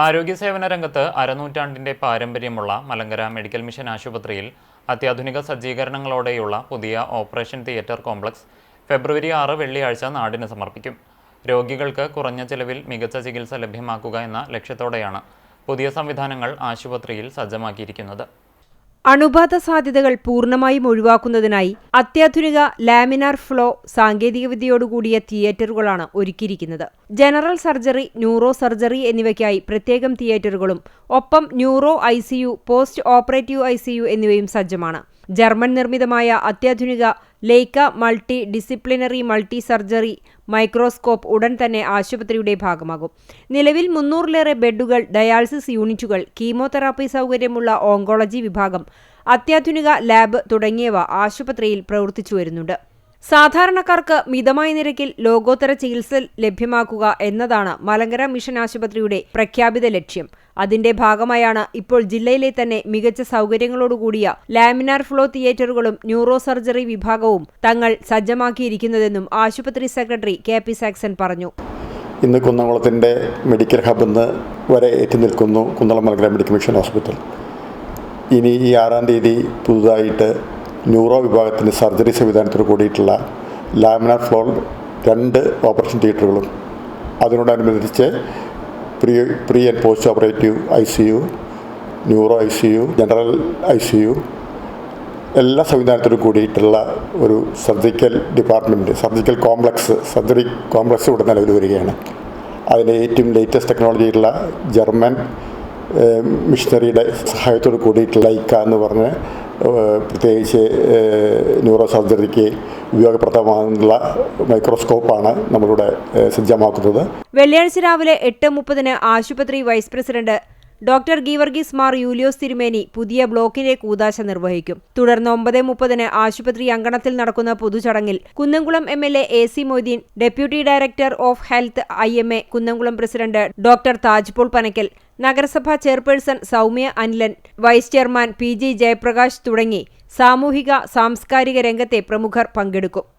ആരോഗ്യ സേവന രംഗത്ത് അരനൂറ്റാണ്ടിന്റെ പാരമ്പര്യമുള്ള മലങ്കര മെഡിക്കൽ മിഷൻ ആശുപത്രിയിൽ അത്യാധുനിക സജ്ജീകരണങ്ങളോടെയുള്ള പുതിയ ഓപ്പറേഷൻ തിയേറ്റർ കോംപ്ലക്സ് ഫെബ്രുവരി ആറ് വെള്ളിയാഴ്ച നാടിന് സമർപ്പിക്കും. രോഗികൾക്ക് കുറഞ്ഞ ചെലവിൽ മികച്ച ചികിത്സ ലഭ്യമാക്കുക എന്ന ലക്ഷ്യത്തോടെയാണ് പുതിയ സംവിധാനങ്ങൾ ആശുപത്രിയിൽ സജ്ജമാക്കിയിരിക്കുന്നത്. അണുബാധ സാധ്യതകൾ പൂർണമായും ഒഴിവാക്കുന്നതിനായി അത്യാധുനിക ലാമിനാർ ഫ്ലോ സാങ്കേതികവിദ്യയോടുകൂടിയ തിയേറ്ററുകളാണ് ഒരുക്കിയിരിക്കുന്നത്. ജനറൽ സർജറി ന്യൂറോ സർജറി എന്നിവയ്ക്കായി പ്രത്യേകം തിയേറ്ററുകളും ഒപ്പം neuro ICU post operative ICU എന്നിവയും സജ്ജമാണ്. ജർമ്മൻ നിർമ്മിതമായ അത്യാധുനിക Leica multi disciplinary multi surgery microscope ഉടൻ തന്നെ ആശുപത്രിയുടെ ഭാഗമാകും. നിലവിൽ മുന്നൂറിലേറെ ബെഡുകൾ ഡയാലിസിസ് യൂണിറ്റുകൾ കീമോതെറാപ്പി സൗകര്യമുള്ള ഓങ്കോളജി വിഭാഗം അത്യാധുനിക ലാബ് തുടങ്ങിയവ ആശുപത്രിയിൽ പ്രവർത്തിച്ചു വരുന്നുണ്ട്. സാധാരണക്കാർക്ക് മിതമായ നിരക്കിൽ ലോകോത്തര ചികിത്സ ലഭ്യമാക്കുക എന്നതാണ് മലങ്കര മിഷൻ ആശുപത്രിയുടെ പ്രഖ്യാപിത ലക്ഷ്യം. അതിന്റെ ഭാഗമായാണ് ഇപ്പോൾ ജില്ലയിലെ തന്നെ മികച്ച സൗകര്യങ്ങളോടുകൂടിയ ലാമിനാർ ഫ്ലോ തിയേറ്ററുകളും ന്യൂറോ സർജറി വിഭാഗവും തങ്ങൾ സജ്ജമാക്കിയിരിക്കുന്നതെന്നും ആശുപത്രി സെക്രട്ടറി കെ പി സാക്സൺ പറഞ്ഞു. ഇന്ന് കുന്നംകുളത്തിന്റെ മെഡിക്കൽ ഹബ് എന്ന് വരെ എത്തി നിൽക്കുന്നു Kunnamkulam Malankara medical mission hospital ഇനി ഈ ആറാം തീയതി പുതുതായിട്ട് ന്യൂറോ വിഭാഗത്തിന്റെ സർജറി സംവിധാനത്തോട് കൂടിയിട്ടുള്ള ലാമിനാർ ഫ്ലോർ രണ്ട് ഓപ്പറേഷൻ തിയേറ്ററുകളും അതിനോടനുബന്ധിച്ച് pre pre and post operative I C U neuro I C U general I C U എല്ലാ സംവിധാനത്തോടും കൂടിയിട്ടുള്ള ഒരു surgical department surgical complex surgery complex ഇവിടെ നിലവിൽ വരികയാണ്. അതിന്റെ ഏറ്റവും ലേറ്റസ്റ്റ് ടെക്നോളജിയിലുള്ള ജർമ്മൻ മിഷനറിയുടെ സഹായത്തോട് കൂടിയിട്ടുള്ള ഇക്ക എന്ന് പറഞ്ഞ് പ്രത്യേകിച്ച് ന്യൂറോ സർജറിക്ക് ഉപയോഗപ്രദമാകുന്ന മൈക്രോസ്കോപ്പാണ് നമ്മളിവിടെ സജ്ജമാക്കുന്നത്. വെള്ളിയാഴ്ച രാവിലെ എട്ട് മുപ്പതിന് ആശുപത്രി vice president doctor Geevarghese Mar Yulios Thirumeni പുതിയ ബ്ലോക്കിന്റെ കൂതാശ നിർവഹിക്കും. തുടർന്ന് ഒമ്പത് മുപ്പതിന് ആശുപത്രി അങ്കണത്തിൽ നടക്കുന്ന പൊതുചടങ്ങിൽ Kunnamkulam M L A A C Moideen deputy director of health I M A Kunnamkulam president doctor Tajpaul Panakkal നഗരസഭാ chairperson Soumya Anilan vice chairman P Jayaprakash തുടങ്ങി സാമൂഹിക സാംസ്കാരിക രംഗത്തെ പ്രമുഖർ പങ്കെടുക്കും.